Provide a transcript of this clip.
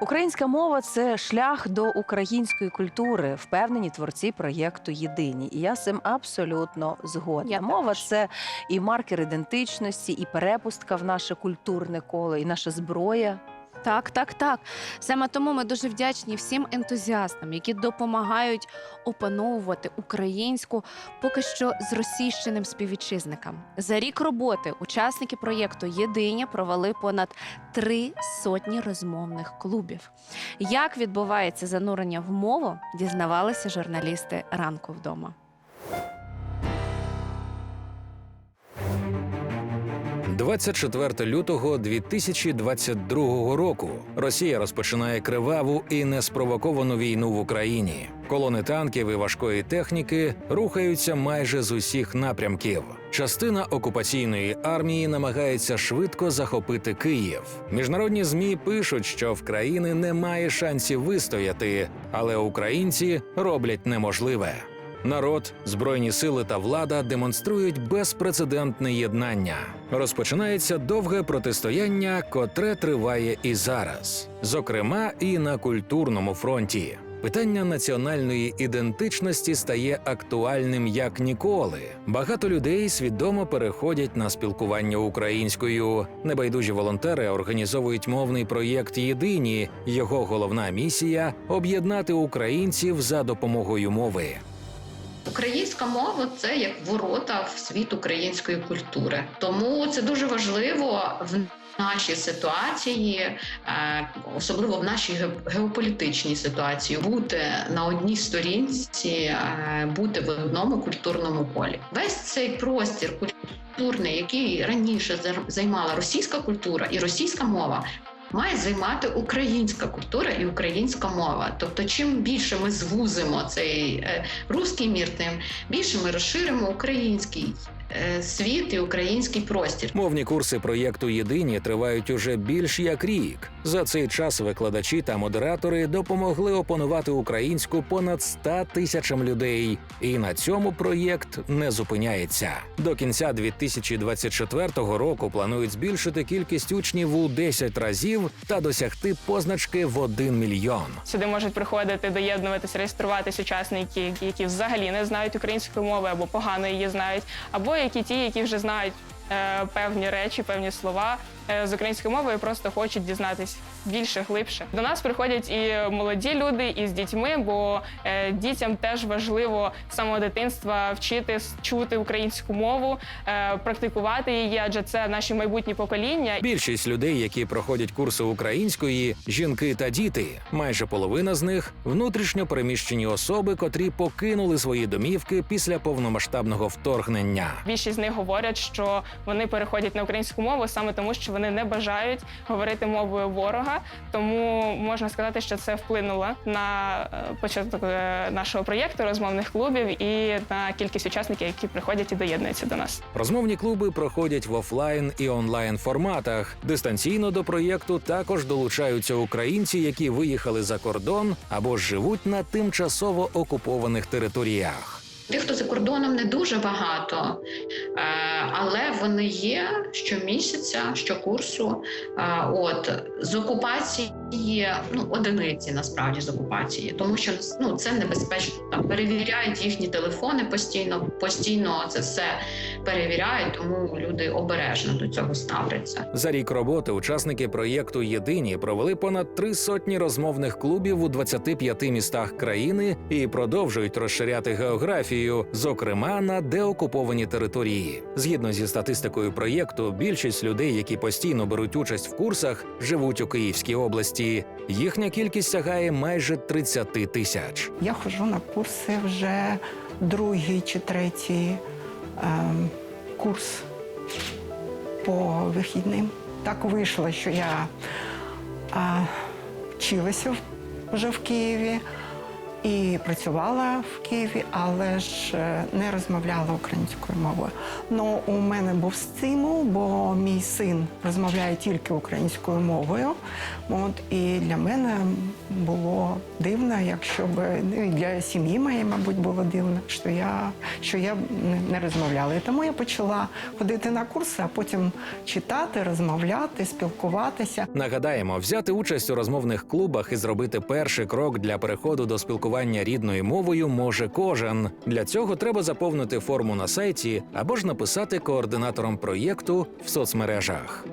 Українська мова це шлях до української культури, впевнені творці проєкту Єдині. І я з цим абсолютно згодна. Я мова також. це і маркер ідентичності, і перепустка в наше культурне коло, і наша зброя. Так, так, так. Саме тому ми дуже вдячні всім ентузіастам, які допомагають опановувати українську поки що з російщеним співвітчизникам. За рік роботи учасники проєкту Єдині провели понад три сотні розмовних клубів. Як відбувається занурення в мову, дізнавалися журналісти ранку вдома. – 24 лютого 2022 року Росія розпочинає криваву і неспровоковану війну в Україні. Колони танків і важкої техніки рухаються майже з усіх напрямків. Частина окупаційної армії намагається швидко захопити Київ. Міжнародні змі пишуть, що в країни немає шансів вистояти, але українці роблять неможливе. Народ, збройні сили та влада демонструють безпрецедентне єднання. Розпочинається довге протистояння, котре триває і зараз, зокрема і на культурному фронті. Питання національної ідентичності стає актуальним як ніколи. Багато людей свідомо переходять на спілкування українською. Небайдужі волонтери організовують мовний проєкт Єдині. Його головна місія об'єднати українців за допомогою мови. Українська мова це як ворота в світ української культури. Тому це дуже важливо в нашій ситуації, е, особливо в нашій ге- геополітичній ситуації, бути на одній сторінці, е, бути в одному культурному полі. Весь цей простір культурний, який раніше займала російська культура і російська мова. Має займати українська культура і українська мова. Тобто, чим більше ми звузимо цей е, руський мір, тим більше ми розширимо український е, світ і український простір. Мовні курси проєкту Єдині тривають уже більш як рік. За цей час викладачі та модератори допомогли опанувати українську понад 100 тисячам людей. І на цьому проєкт не зупиняється. До кінця 2024 року планують збільшити кількість учнів у 10 разів та досягти позначки в 1 мільйон. Сюди можуть приходити, доєднуватися, реєструватися учасники, які взагалі не знають української мови або погано її знають, або які ті, які вже знають певні речі, певні слова е, з української мови і просто хочуть дізнатись більше, глибше. До нас приходять і молоді люди, і з дітьми, бо е, дітям теж важливо з самого дитинства вчити чути українську мову, е, практикувати її, адже це наші майбутні покоління. Більшість людей, які проходять курси української, жінки та діти. Майже половина з них внутрішньо переміщені особи, котрі покинули свої домівки після повномасштабного вторгнення. Більшість з них говорять, що вони переходять на українську мову саме тому, що вони не бажають говорити мовою ворога. Тому можна сказати, що це вплинуло на е, початок е, нашого проєкту розмовних клубів і на кількість учасників, які приходять і доєднуються до нас. Розмовні клуби проходять в офлайн і онлайн форматах. Дистанційно до проєкту також долучаються українці, які виїхали за кордон або живуть на тимчасово окупованих територіях. Тих, хто за кордоном, не дуже багато, але вони є щомісяця, щокурсу. От з окупації ну одиниці насправді з окупації, тому що ну це небезпечно. Там перевіряють їхні телефони постійно, постійно це все перевіряють, тому люди обережно до цього ставляться. За рік роботи учасники проєкту Єдині провели понад три сотні розмовних клубів у 25 містах країни і продовжують розширяти географію, зокрема на деокуповані території. Згідно зі статистикою проєкту, більшість людей, які постійно беруть участь в курсах, живуть у Київській області. Їхня кількість сягає майже 30 тисяч. Я ходжу на курси вже другий чи третій ем, курс по вихідним. Так вийшло, що я а, вчилася вже в Києві і працювала в Києві, але ж е, не розмовляла українською мовою. Ну, у мене був стимул, бо мій син розмовляє тільки українською мовою. От і для мене було дивно, якщо б ну, для сім'ї моєї, мабуть, було дивно, що я що я не- розмовляла. І тому я почала ходити на курси, а потім читати, розмовляти, спілкуватися. Нагадаємо, взяти участь у розмовних клубах і зробити перший крок для переходу до спілкування рідною мовою може кожен. Для цього треба заповнити форму на сайті або ж написати координаторам проєкту в соцмережах.